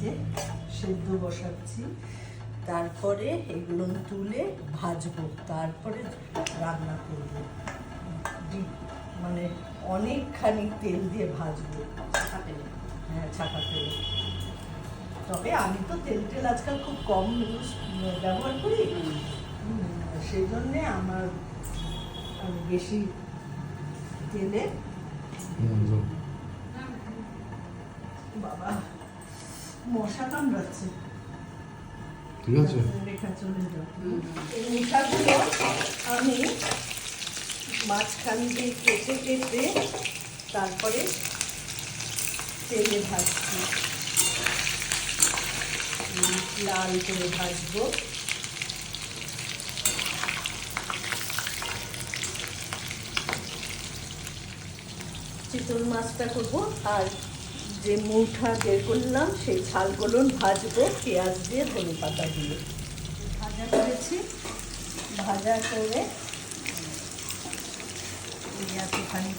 যে সেদ্ধ বসাচ্ছি। তারপরে এগুলো তুলে ভাজবো। তারপরে রান্না করব। মানে অনেকখানি তেল দিয়ে ভাজবো। হ্যাঁ ছাকা তেল। তবে আমি তো তেল টেল আজকাল খুব কম ইউজ ব্যবহার করি। সেই জন্যে আমার বেশি তেলে বাবা। মশা কামড়াচ্ছে। ঠিক আছে। রেখা চলে যাও এই মুঠাগুলো আমি মাঝখান দিয়ে কেটে কেটে তারপরে তেলে ভাজছি। লাল করে ভাজবো। চিতল মাছটা করব আর যে মুঠা বের করলাম, সেই ছালগুলো ভাজবো, পেঁয়াজ দিয়ে ধনে পাতা দিয়ে। ভাজা করেছি। ভাজা করে পেঁয়াজ ওখানে